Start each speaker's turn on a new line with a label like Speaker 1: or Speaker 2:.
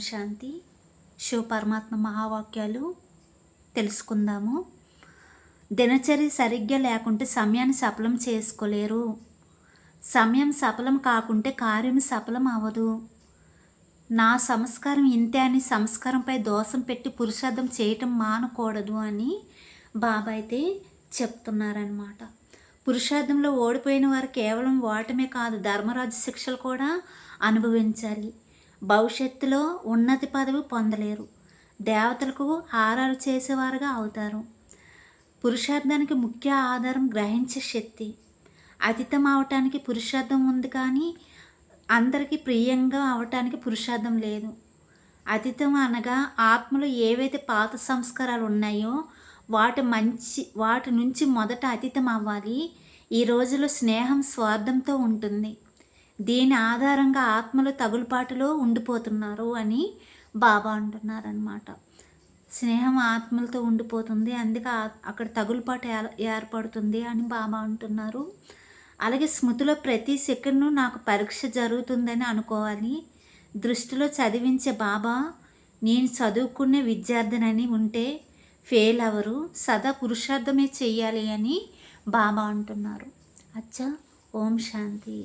Speaker 1: శాంతి శివ పరమాత్మ మహావాక్యాలు తెలుసుకుందాము. దినచర్య సరిగ్గా లేకుంటే సమయాన్ని సఫలం చేసుకోలేరు. సమయం సఫలం కాకుంటే కార్యం సఫలం అవ్వదు నా సంస్కారం ఇంతే అని సంస్కారంపై దోషం పెట్టి పురుషార్థం చేయటం మానకూడదు అని బాబా అయితే చెప్తున్నారనమాట పురుషార్థంలో ఓడిపోయిన వారు కేవలం ఓటమే కాదు ధర్మరాజు శిక్షలు కూడా అనుభవించాలి. భవిష్యత్తులో ఉన్నతి పదవి పొందలేరు. దేవతలకు హారాలు చేసేవారుగా అవుతారు. పురుషార్థానికి ముఖ్య ఆధారం గ్రహించే శక్తి. అతితం అవటానికి పురుషార్థం ఉంది కానీ అందరికీ ప్రియంగా అవటానికి పురుషార్థం లేదు. అతితం అనగా ఆత్మలో ఏవైతే పాత సంస్కారాలు ఉన్నాయో వాటి మంచి వాటి నుంచి మొదట అతీతం అవ్వాలి ఈ రోజులో స్నేహం స్వార్థంతో ఉంటుంది. దీని ఆధారంగా ఆత్మలు తగులుపాటులో ఉండిపోతున్నారు అని బాబా అంటున్నారనమాట స్నేహం ఆత్మలతో ఉండిపోతుంది అందుకే అక్కడ తగులుపాటు ఏర్పడుతుంది అని బాబా అంటున్నారు. అలాగే స్మృతిలో ప్రతి సెకండ్ను నాకు పరీక్ష జరుగుతుందని అనుకోవాలి. దృష్టిలో చదివించే బాబా నేను చదువుకునే విద్యార్థినని ఉంటే ఫెయిల్ అవరు సదా పురుషార్థమే చెయ్యాలి అని బాబా అంటున్నారు. అచ్చా ఓం శాంతి.